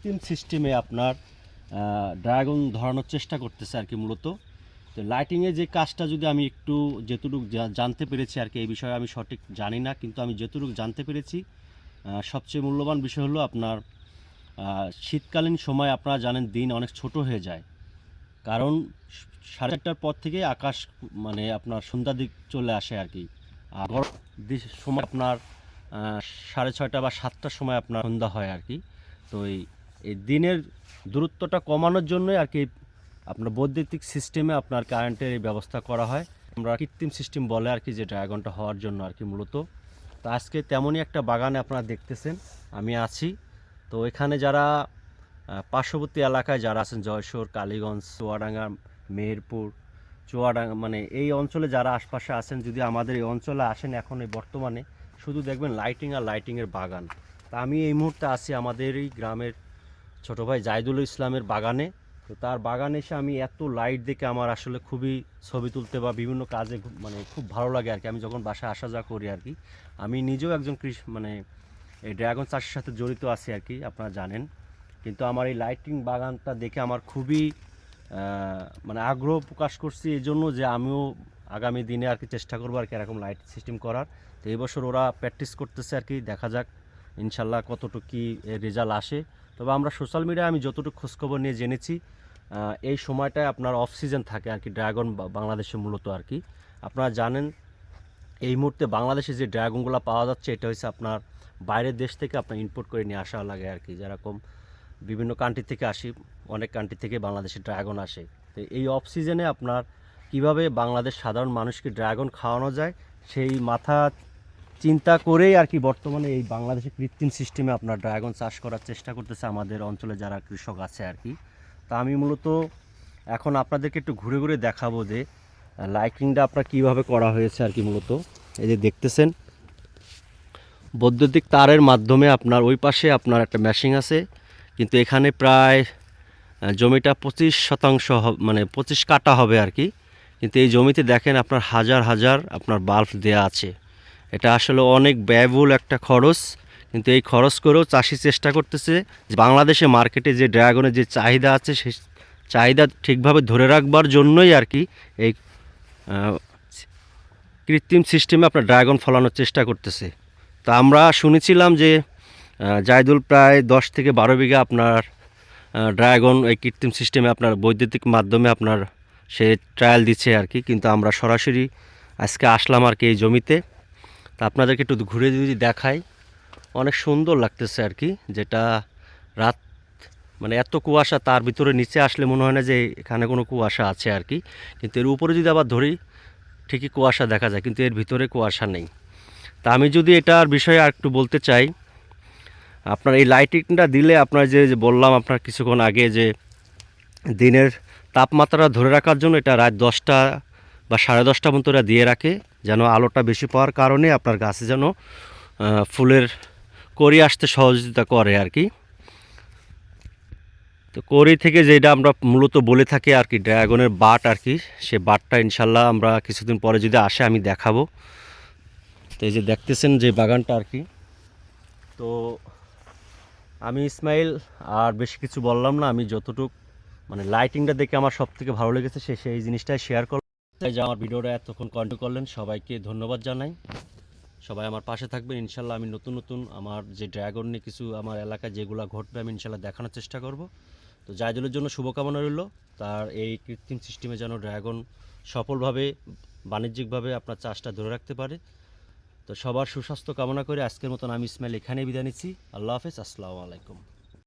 কৃত্রিম সিস্টেমে আপনার ড্রাগন ধরানোর চেষ্টা করতেছে আর কি মূলত। তো লাইটিংয়ে যে কাজটা যদি আমি একটু যেটুকু জানতে পেরেছি আর কি, এই বিষয়ে আমি সঠিক জানি না, কিন্তু আমি যেটুকু জানতে পেরেছি সবচেয়ে মূল্যবান বিষয় হলো আপনার শীতকালীন সময় আপনারা জানেন দিন অনেক ছোট হয়ে যায়। কারণ সাড়ে চারটার পর থেকে আকাশ মানে আপনার সন্ধ্যা দিক চলে আসে আর কি। আর সময় আপনার সাড়ে ছয়টা বা সাতটার সময় আপনার সন্ধ্যা হয় আর কি। তো এই এই দিনের দূরত্বটা কমানোর জন্যই আর কি আপনার বৈদ্যুতিক সিস্টেমে আপনার কারেন্টের এই ব্যবস্থা করা হয়। আমরা কৃত্রিম সিস্টেম বলে আর কি যে ড্রাগনটা হওয়ার জন্য আর কি মূলত। তো আজকে তেমনই একটা বাগানে আপনারা দেখতেছেন, আমি আছি। তো এখানে যারা পার্শ্ববর্তী এলাকায় যারা আছেন জয়সর কালীগঞ্জ, চুয়াডাঙ্গা, মেহেরপুর, চুয়াডাঙ্গা মানে এই অঞ্চলে যারা আশপাশে আছেন, যদি আমাদের এই অঞ্চলে আসেন এখন এই বর্তমানে, শুধু দেখবেন লাইটিং আর লাইটিংয়ের বাগান। তা আমি এই মুহূর্তে আছি আমাদের এই গ্রামের ছোট ভাই জাহিদুল ইসলামের বাগানে। তো তার বাগানে এসে আমি এত লাইট দেখে আমার আসলে খুবই ছবি তুলতে বা বিভিন্ন কাজে মানে খুব ভালো লাগে আর কি। আমি যখন বাসায় আসা যাওয়া করি আর কি, আমি নিজেও একজন কৃষি মানে এই ড্রাগন চাষের সাথে জড়িত আছি আর কি, আপনারা জানেন। কিন্তু আমার এই লাইটিং বাগানটা দেখে আমার খুবই মানে আগ্রহ প্রকাশ করছি এই জন্য যে আমিও আগামী দিনে আর কি চেষ্টা করব আর কি এরকম লাইট সিস্টেম করার। তো এই বছর ওরা প্র্যাকটিস করতেছে আর কি, দেখা যাক। ইনশাল্লাহ কতটুকু কী রেজাল্ট আসে। তবে আমরা সোশ্যাল মিডিয়ায় আমি যতটুকু খোঁজখবর নিয়ে জেনেছি এই সময়টায় আপনার অফ সিজন থাকে আর কি ড্রাগন বাংলাদেশে মূলত আর কি। আপনারা জানেন, এই মুহূর্তে বাংলাদেশে যে ড্রাগনগুলো পাওয়া যাচ্ছে, এটা হচ্ছে আপনার বাইরের দেশ থেকে আপনার ইম্পোর্ট করে নিয়ে আসা লাগে আর কি। যেরকম বিভিন্ন কান্ট্রি থেকে আসি, অনেক কান্ট্রি থেকে বাংলাদেশে ড্রাগন আসে। তো এই অফ সিজনে আপনার কীভাবে বাংলাদেশ সাধারণ মানুষকে ড্রাগন খাওয়ানো যায়, সেই মাথা চিন্তা করেই আর কি বর্তমানে এই বাংলাদেশে কৃত্রিম সিস্টেমে আপনার ড্রাগন চাষ করার চেষ্টা করতেছে আমাদের অঞ্চলে যারা কৃষক আছে আর কি। তা আমি মূলত এখন আপনাদেরকে একটু ঘুরে ঘুরে দেখাবো যে লাইটিংটা আপনার কীভাবে করা হয়েছে আর কি মূলত। এই যে দেখতেছেন, বৈদ্যুতিক তারের মাধ্যমে আপনার ওই পাশে আপনার একটা মেশিং আছে, কিন্তু এখানে প্রায় জমিটা পঁচিশ শতাংশ মানে পঁচিশ কাটা হবে আর কি। কিন্তু এই জমিতে দেখেন আপনার হাজার হাজার আপনার বাল্ব দেয়া আছে। এটা আসলে অনেক ব্যয়বহুল একটা খরচ, কিন্তু এই খরচ করেও চাষি চেষ্টা করতেছে যে বাংলাদেশে মার্কেটে যে ড্রাগনের যে চাহিদা আছে সে চাহিদা ঠিকভাবে ধরে রাখবার জন্যই আর কি এই কৃত্রিম সিস্টেমে আপনার ড্রাগন ফলানোর চেষ্টা করতেছে। তা আমরা শুনেছিলাম যে জায়দুল প্রায় দশ থেকে বারো বিঘা আপনার ড্রাগন এই কৃত্রিম সিস্টেমে আপনার বৈদ্যুতিক মাধ্যমে আপনার সে ট্রায়াল দিচ্ছে আর কি, কিন্তু আমরা সরাসরি আজকে আসলাম আর কি এই জমিতে। তা আপনাদেরকে একটু ঘুরে যদি দেখাই, অনেক সুন্দর লাগতেছে আর কি, যেটা রাত মানে এত কুয়াশা, তার ভিতরে নিচে আসলে মনে হয় না যে এখানে কোনো কুয়াশা আছে আর কি, কিন্তু এর উপরে যদি আবার ধরি, ঠিকই কুয়াশা দেখা যায়, কিন্তু এর ভিতরে কুয়াশা নেই। তা আমি যদি এটার বিষয়ে আর একটু বলতে চাই, আপনার এই লাইটিংটা দিলে আপনার যে বললাম আপনার কিছুক্ষণ আগে যে, দিনের তাপমাত্রা ধরে রাখার জন্য এটা রাত দশটা বা সাড়ে দশটা এরা দিয়ে রাখে যেন আলোটা বেশি পাওয়ার কারণে আপনার গাছে যেন ফুলের করি আসতে সহযোগিতা করে আর কি। তো করি থেকে যেটা আমরা মূলত বলে থাকি আর কি, ড্রাগনের বাট আর কি, সে বাটটা ইনশাল্লাহ আমরা কিছুদিন পরে যদি আসে আমি দেখাবো। তো এই যে দেখতেছেন যে বাগানটা আর কি। তো আমি ইসমাইল, আর বেশি কিছু বললাম না, আমি যতটুক মানে লাইটিংটা দেখে আমার সব থেকে ভালো লেগেছে সে, সেই জিনিসটাই শেয়ার করলাম। তাই যে আমার ভিডিওটা এতক্ষণ কন্টিনিউ করলেন, সবাইকে ধন্যবাদ জানাই। সবাই আমার পাশে থাকবেন, ইনশাল্লাহ আমি নতুন নতুন আমার যে ড্রাগন নিয়ে কিছু আমার এলাকায় যেগুলো ঘটবে, আমি ইনশাল্লাহ দেখানোর চেষ্টা করব। তো জায়দুলের জন্য শুভকামনা রইল, তার এই কৃত্রিম সিস্টেমে যেন ড্রাগন সফলভাবে, বাণিজ্যিকভাবে আপনার চাষটা ধরে রাখতে পারে। তো সবার সুস্বাস্থ্য কামনা করে আজকের মতন আমি ইসমাইল এখানেই বিদায় নিচ্ছি। আল্লাহ হাফেজ, আসসালামু আলাইকুম।